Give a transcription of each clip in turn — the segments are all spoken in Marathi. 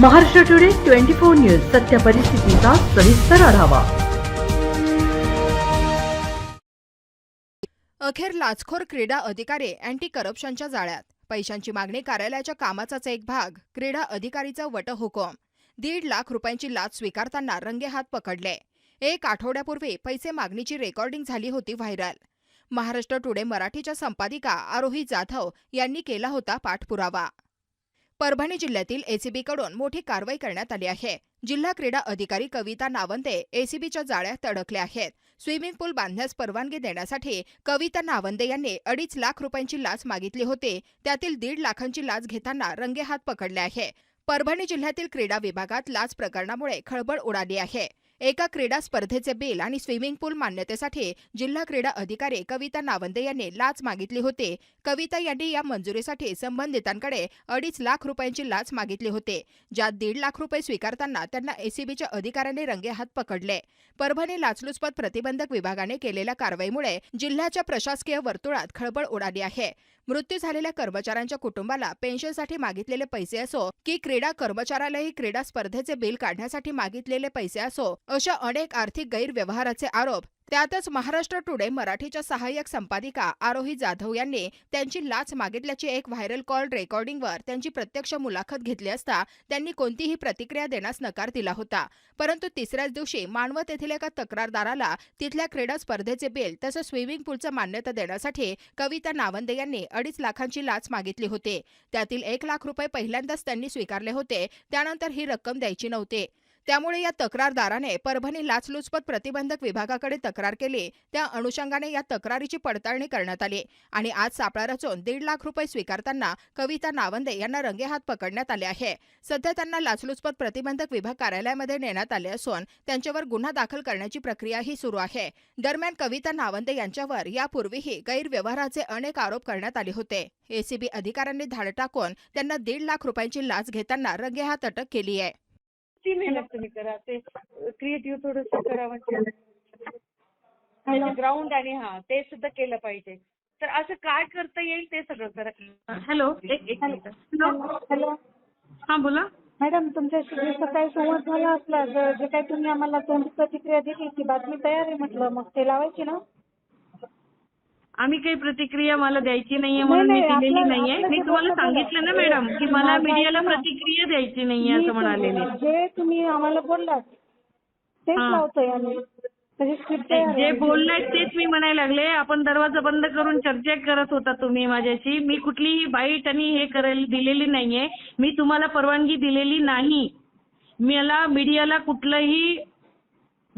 Maharashtra today twenty four news सत्य परिस्थितीचा सविस्तर आढावा. अखेर लाचखोर क्रीडा अधिकारी अँटी करप्शनच्या जाळ्यात. पैशांची मागणी कार्यालयाच्या कामाचाच एक भाग क्रीडा अधिकारीचा वटहुकूम. दीड लाख रुपयांची लाच स्वीकारताना रंगेहात पकडले. एक आठवड्यापूर्वी पैसे मागणीची रेकॉर्डिंग झाली होती व्हायरल. महाराष्ट्र टुडे मराठीच्या संपादिका आरोही जाधव यांनी केला होता पाठपुरावा. परभणी जिल्ह्यातील एसीबीकडून मोठी कारवाई करण्यात आली आहे. जिल्हा क्रीडा अधिकारी कविता नावंदे एसीबीच्या जाळ्यात अडकले आहेत. स्विमिंग पूल बांधण्यास परवानगी देण्यासाठी कविता नावंदे यांनी अडीच लाख रुपयांची लाच मागितली होती. त्यातील दीड लाखांची लाच घेताना रंगेहात पकडले आहे. परभणी जिल्ह्यातील क्रीडा विभागात लाच प्रकरणामुळे खळबळ उडाली आहे. एका क्रीडा स्पर्धेचे बिल आणि स्विमिंग पूल मान्यतेसाठी जिल्हा क्रीडा अधिकारी कविता नावंदे यांनी लाच मागितली होती. कविता यांनी या मंजुरीसाठी संबंधितांकडे अडीच लाख रुपयांची लाच मागितली होती. ज्यात दीड लाख रुपये स्वीकारताना त्यांना एसीबीच्या अधिकाऱ्यांनी रंगेहात पकडले. परभणी लाचलुचपत प्रतिबंधक विभागाने केलेल्या कारवाईमुळे जिल्ह्याच्या प्रशासकीय वर्तुळात खळबळ उडाली आहे. मृत्यू झालेल्या कर्मचाऱ्यांच्या कुटुंबाला पेन्शनसाठी मागितलेले पैसे असो की क्रीडा कर्मचाऱ्यालाही क्रीडा स्पर्धेचे बिल काढण्यासाठी मागितलेले पैसे असो अशा अनेक आर्थिक गैरव्यवहाराचे आरोप त्यातच महाराष्ट्र टुडे मराठीच्या सहाय्यक संपादिका आरोही जाधव यांनी त्यांची लाच मागितल्याची एक व्हायरल कॉल रेकॉर्डिंगवर त्यांची प्रत्यक्ष मुलाखत घेतली असता त्यांनी कोणतीही प्रतिक्रिया देण्यास नकार दिला होता. परंतु तिसऱ्याच दिवशी मानवत येथील एका तक्रारदाराला तिथल्या क्रीडा स्पर्धेचे बिल तसंच स्विमिंग पूलचं मान्यता देण्यासाठी कविता नावंदे यांनी अडीच लाखांची लाच मागितली होती. त्यातील एक लाख रुपये पहिल्यांदाच त्यांनी स्वीकारले होते त्यानंतर ही रक्कम द्यायची नव्हती. त्यामुळे या तक्रारदाराने परभणी लाचलुचपत प्रतिबंधक विभागाकडे तक्रार केली. त्या अनुषंगाने या तक्रारीची पडताळणी करण्यात आली आणि आज सापळा रचून दीड लाख रुपये स्वीकारताना कविता नावंदे यांना रंगेहात पकडण्यात आले आहे. सध्या त्यांना लाचलुचपत प्रतिबंधक विभाग कार्यालयामध्ये नेण्यात आले असून त्यांच्यावर गुन्हा दाखल करण्याची प्रक्रियाही सुरू आहे. दरम्यान कविता नावंदे यांच्यावर यापूर्वीही गैरव्यवहाराचे अनेक आरोप करण्यात आले होते. एसीबी अधिकाऱ्यांनी धाड टाकून त्यांना दीड लाख रुपयांची लाच घेताना रंगेहात अटक केली आहे. ती मेहनत तुम्ही करा. ते क्रिएटिव्ह थोडस करा म्हणजे. ग्राउंड आणि हा ते सुद्धा केलं पाहिजे. तर असं काय करता येईल ते सगळं करा. हॅलो एक एक मिनिट. हॅलो. हॅलो. हा बोला. मॅडम तुमच्याशी जे सकाळी संवाद झाला आपला ज- जे काही तुम्ही आम्हाला तोंडी प्रतिक्रिया दिली ती बातमी तयार आहे म्हटलं मग ते लावायची ना? आम्ही काही प्रतिक्रिया मला द्यायची नाहीये म्हणून मी दिलेली नाहीये मी तुम्हाला सांगितलं ना. मॅडम की मला मीडियाला. प्रतिक्रिया द्यायची नाहीये असं म्हणालेले जे तुम्ही आम्हाला बोललात तेच. लावतोय आम्ही जे. बोललाय तेच मी म्हणायला लागले आपण दरवाजा बंद करून चर्चा करत होता तुम्ही माझ्याशी मी कुठलीही बाईट आणि हे करायला दिलेली नाहीये मी तुम्हाला परवानगी दिलेली नाही मला मीडियाला कुठलंही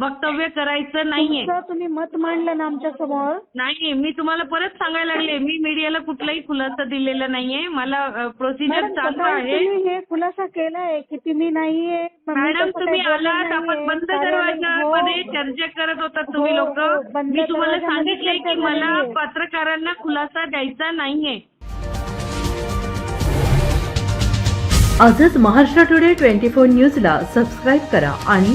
वक्तव्य करायचं नाहीये. तुमचं तुम्ही मत मांडलं ना आमच्यासमोर? नाही मी तुम्हाला परत सांगायला लागले मी मीडियाला कुठलाही खुलासा दिलेला नाहीये. मला प्रोसिजर मॅडम चालू सकाळी आहे. तुम्ही हे खुलासा केलाय की तुम्ही नाहीये? मी मॅडम तसं तुम्ही बोलले आलात. आपण नाहीये. बंद कार्यालय- दरवाजामध्ये हो. चर्चा करत होतात तुम्ही हो, लोक. हो, बंद मी तुम्हाला दरवाजामध्ये सांगितलंय की चर्चा मला. पत्रकारांना खुलासा द्यायचा नाहीये. आजच महाराष्ट्र टुडे ट्वेंटी फोर न्यूजला सबस्क्राईब करा आणि